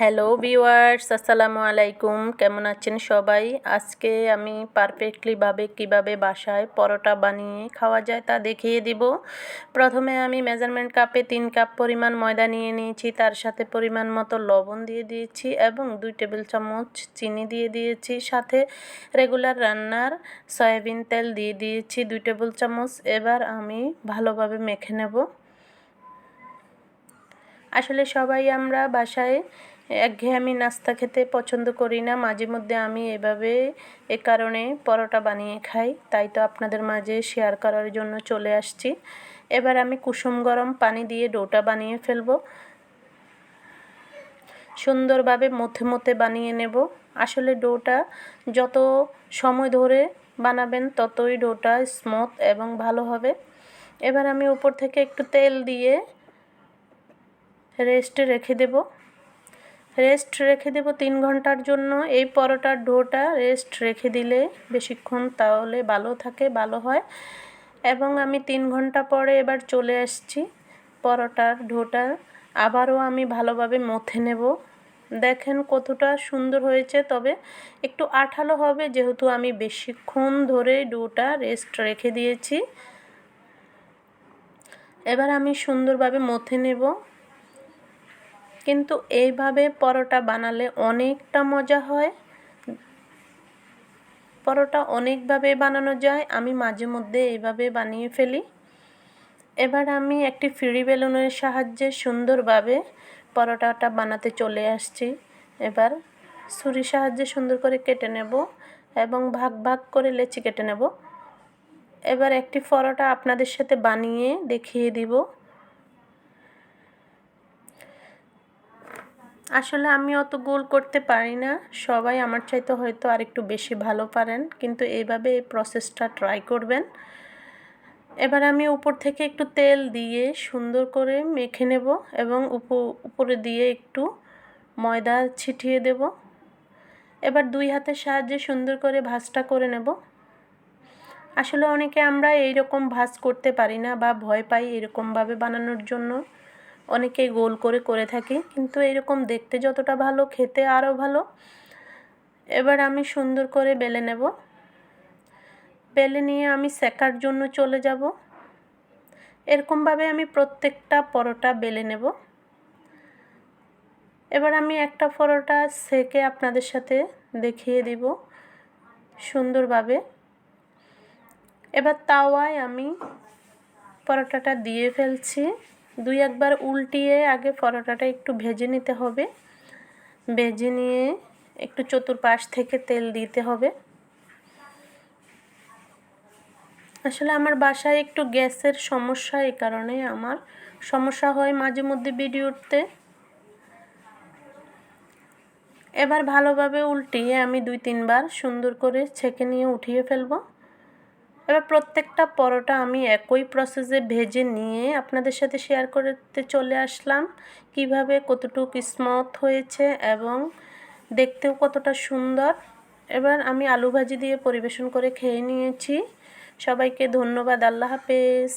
Hello viewers, আসসালামু আলাইকুম। কেমন আছেন সবাই? আজকে আমি পারফেক্টলিভাবে কীভাবে বাসায় পরোটা বানিয়ে খাওয়া যায় তা দেখিয়ে দিব। প্রথমে আমি মেজারমেন্ট কাপে তিন কাপ পরিমাণ ময়দা নিয়ে নিয়েছি, তার সাথে পরিমাণ মতো লবণ দিয়ে দিয়েছি এবং দুই টেবিল চামচ চিনি দিয়ে দিয়েছি। সাথে রেগুলার রান্নার সয়াবিন তেল দিয়ে দিয়েছি দুই টেবিল চামচ। এবার আমি ভালোভাবে মেখে নেব। আসলে সবাই আমরা বাসায় একঘেয়েমি নাস্তা খেতে পছন্দ করি না। মাঝে মধ্যে আমি এভাবে এ কারণে পরোটা বানিয়ে খাই। তাই তো আপনাদের মাঝে শেয়ার করার জন্য চলে আসছি। এবার আমি কুসুম গরম পানি দিয়ে ডোটা বানিয়ে ফেলব। সুন্দরভাবে মধ্যে মধ্যে বানিয়ে নেব। আসলে ডোটা যত সময় ধরে বানাবেন, ততই ডোটা স্মুথ এবং ভালো হবে। এবার আমি উপর থেকে একটু তেল দিয়ে রেস্টে রেখে দেবো। রেস্ট রেখে দেব তিন ঘণ্টার জন্য। এই পরোটার ডোটা রেস্ট রেখে দিলে বেশিক্ষণ তাহলে ভালো থাকে, ভালো হয়। এবং আমি তিন ঘণ্টা পরে এবার চলে আসছি পরোটার ডোটা। আবারও আমি ভালোভাবে মথে নেব। দেখেন কতটা সুন্দর হয়েছে, তবে একটু আঠালো হবে যেহেতু আমি বেশিক্ষণ ধরে ডোটা রেস্ট রেখে দিয়েছি। এবার আমি সুন্দরভাবে মথে নেব। কিন্তু এইভাবে পরোটা বানালে অনেকটা মজা হয়। পরোটা অনেকভাবে বানানো যায়। আমি মাঝে মধ্যে এইভাবে বানিয়ে ফেলি। এবার আমি একটি ফ্রি বেলুনের সাহায্যে সুন্দরভাবে পরোটাটা বানাতে চলে আসছি। এবার ছুরির সাহায্যে সুন্দর করে কেটে নেব এবং ভাগ ভাগ করে লেচি কেটে নেব। এবার একটি পরোটা আপনাদের সাথে বানিয়ে দেখিয়ে দিব। আসলে আমি অত গোল করতে পারি না। সবাই আমার চাইতে হয়তো আর একটু বেশি ভালো পারেন, কিন্তু এইভাবে এই প্রসেসটা ট্রাই করবেন। এবার আমি উপর থেকে একটু তেল দিয়ে সুন্দর করে মেখে নেব এবং উপরে দিয়ে একটু ময়দা ছিটিয়ে দেব। এবার দুই হাতের সাহায্যে সুন্দর করে ভাজটা করে নেব। আসলে অনেকে আমরা এই রকম ভাজ করতে পারি না বা ভয় পাই এরকমভাবে বানানোর জন্য। অনেকে গোল করে করে থাকি, কিন্তু এরকম দেখতে যতটা ভালো, খেতে আরও ভালো। এবার আমি সুন্দর করে বেলে নেব। বেলে নিয়ে আমি সেকার জন্য চলে যাব। এরকমভাবে আমি প্রত্যেকটা পরোটা বেলে নেব। এবার আমি একটা পরোটা সেকে আপনাদের সাথে দেখিয়ে দিব সুন্দরভাবে। এবার তাওয়ায় আমি পরোটাটা দিয়ে ফেলছি। দুই একবার উল্টিয়ে আগে পরোটাটা একটু ভেজে নিতে হবে। ভেজে নিয়ে একটু চতুর্পাশ থেকে তেল দিতে হবে। আসলে আমার বাসায় একটু গ্যাসের সমস্যা এই কারণে আমার সমস্যা হয় মাঝে মধ্যে ভিডিওতে। এবার ভালোভাবে উল্টিয়ে আমি দুই তিনবার সুন্দর করে ছেঁকে নিয়ে উঠিয়ে ফেলব। এবার প্রত্যেকটা পরোটা আমি একই প্রসেসে ভেজে নিয়ে আপনাদের সাথে শেয়ার করতে চলে আসলাম। কীভাবে কতটুকু স্মথ হয়েছে এবং দেখতেও কতটা সুন্দর। এবার আমি আলু ভাজি দিয়ে পরিবেশন করে খেয়ে নিয়েছি। সবাইকে ধন্যবাদ, আল্লাহ হাফেজ।